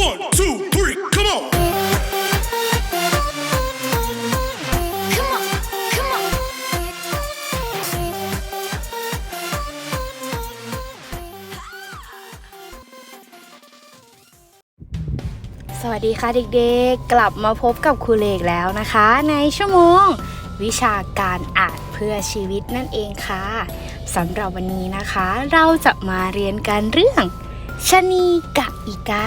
One, two, three, come on. Come on, come on. สวัสดีค่ะเด็กๆ กลับมาพบกับครูเลกแล้วนะคะ ในชั่วโมง วิชาการอ่านเพื่อชีวิตนั่นเองค่ะสำหรับวันนี้นะคะ เราจะมาเรียนกันเรื่อง ชะนีกับอีกา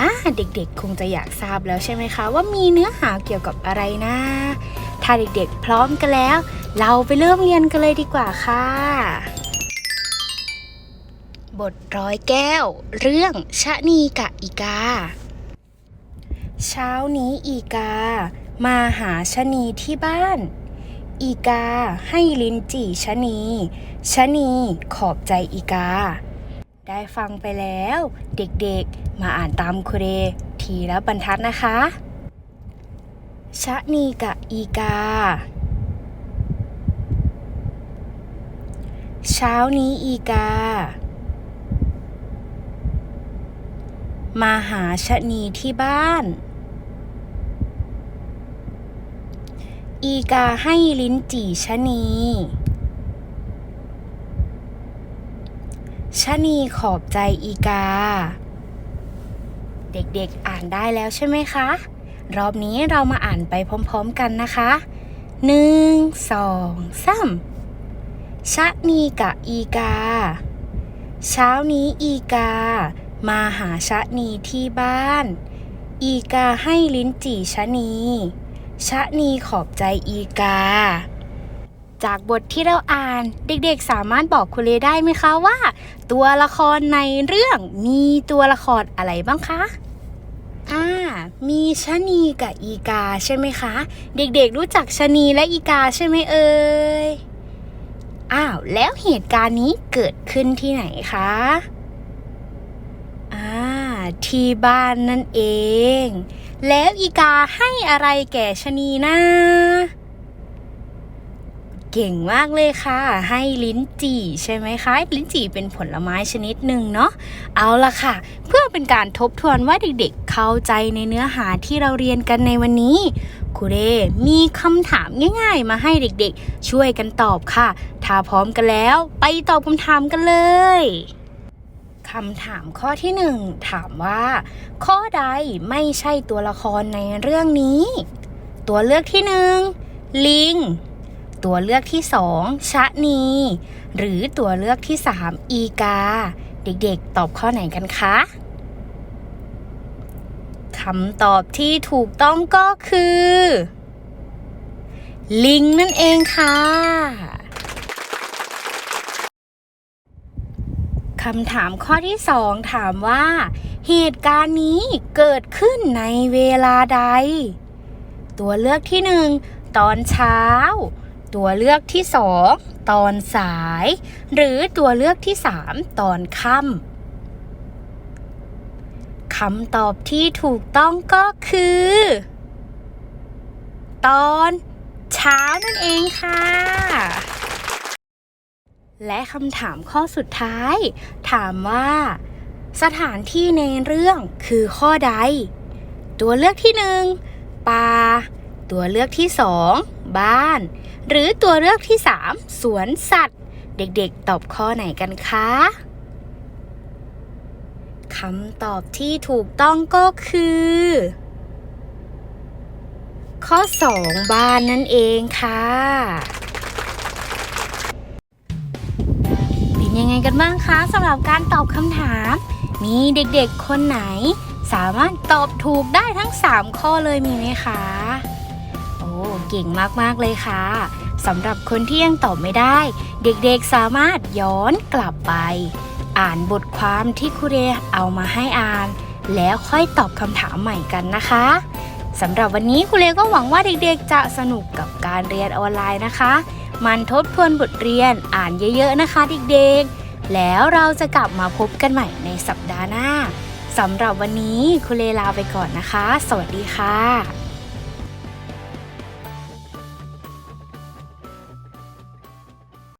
อ่าเด็กๆ คงจะอยากทราบแล้วใช่ไหมคะ ว่ามีเนื้อหาเกี่ยวกับอะไรนะ ถ้าเด็กๆ พร้อมกันแล้ว เราไปเริ่มเรียนกันเลยดีกว่าค่ะ บทร้อยแก้ว เรื่องชะนีกับอีกา เช้านี้อีกา มาหาชะนีที่บ้านอีกาให้ลิ้นจี่ชะนี ชะนีขอบใจอีกา ได้ฟังไปแล้ว เด็กๆ มาอ่านตามครูเร ทีละบรรทัดนะคะ ชะนีกับอีกา เช้านี้อีกา มาหาชะนีที่บ้าน อีกาให้ลิ้นจี่ชะนี ชะนีขอบใจอีกา เด็กๆอ่านได้แล้วใช่ไหมคะ รอบนี้เรามาอ่านไปพร้อมๆกันนะคะหนึ่งสองสามชะนีกับอีกา เช้านี้อีกา มาหาชะนีที่บ้าน อีกาให้ลิ้นจี่ชะนี ชะนีขอบใจอีกา จากบทที่เราอ่าน เด็กๆ สามารถบอกคุณเลได้ไหมคะว่า ตัวละครในเรื่องมีตัวละครอะไรบ้างคะอ่ามีชะนีกับอีกาใช่ไหมคะ เด็กๆ รู้จักชะนีและอีกาใช่ไหมเอ่ยอ้าวแล้วเหตุการณ์นี้เกิดขึ้นที่ไหนคะอ่าที่บ้านนั่นเอง แล้วอีกาให้อะไรแก่ชะนีนะ เก่งมากเลยค่ะ ให้ลิ้นจี่ใช่ไหมคะ ลิ้นจี่เป็นผลไม้ชนิดหนึ่งเนาะ เอาละค่ะ เพื่อเป็นการทบทวนว่าเด็กๆเข้าใจในเนื้อหาที่เราเรียนกันในวันนี้ครูเรมีคำถามง่ายๆ มาให้เด็กๆ ช่วยกันตอบค่ะ ถ้าพร้อมกันแล้ว ไปตอบคำถามกันเลยคำถามข้อที่หนึ่งถามว่า ข้อใดไม่ใช่ตัวละครในเรื่องนี้ ตัวเลือกที่หนึ่งลิง ตัวเลือกที่สองชะนี หรือตัวเลือกที่สามอีกา เด็กๆ ตอบข้อไหนกันคะคำตอบที่ถูกต้องก็คือ ลิงนั่นเองค่ะคำถามข้อที่สองถามว่า เหตุการณ์นี้เกิดขึ้นในเวลาใด ตัวเลือกที่หนึ่งตอนเช้า ตัวเลือกที่สองตอนสาย หรือตัวเลือกที่สามตอนค่ำคำตอบที่ถูกต้องก็คือ ตอนเช้านั่นเองค่ะ และคำถามข้อสุดท้าย ถามว่า สถานที่ในเรื่องคือข้อใด ตัวเลือกที่หนึ่งป่า ตัวเลือกที่สองบ้าน หรือตัวเลือกที่สามสวนสัตว์ เด็กๆ ตอบข้อไหนกันคะคำตอบที่ถูกต้องก็คือ ข้อ 2 บ้านนั่นเองค่ะเป็นยังไงกันบ้างคะสำหรับการตอบคำถาม มีเด็กๆคนไหนสามารถตอบถูกได้ทั้ง 3 ข้อเลยมีไหมคะ เก่งมาก ๆ เลยค่ะสำหรับคนที่ยังตอบไม่ได้ เด็กๆสามารถย้อนกลับไป อ่านบทความที่ครูเรเอามาให้อ่าน แล้วค่อยตอบคำถามใหม่กันนะคะสำหรับวันนี้ครูเลก็หวังว่าเด็กๆจะสนุกกับการเรียนออนไลน์นะคะ มันทบทวนบทเรียนอ่านเยอะๆนะคะเด็กๆ แล้วเราจะกลับมาพบกันใหม่ในสัปดาห์หน้าสำหรับวันนี้ครูเลลาไปก่อนนะคะ สวัสดีค่ะ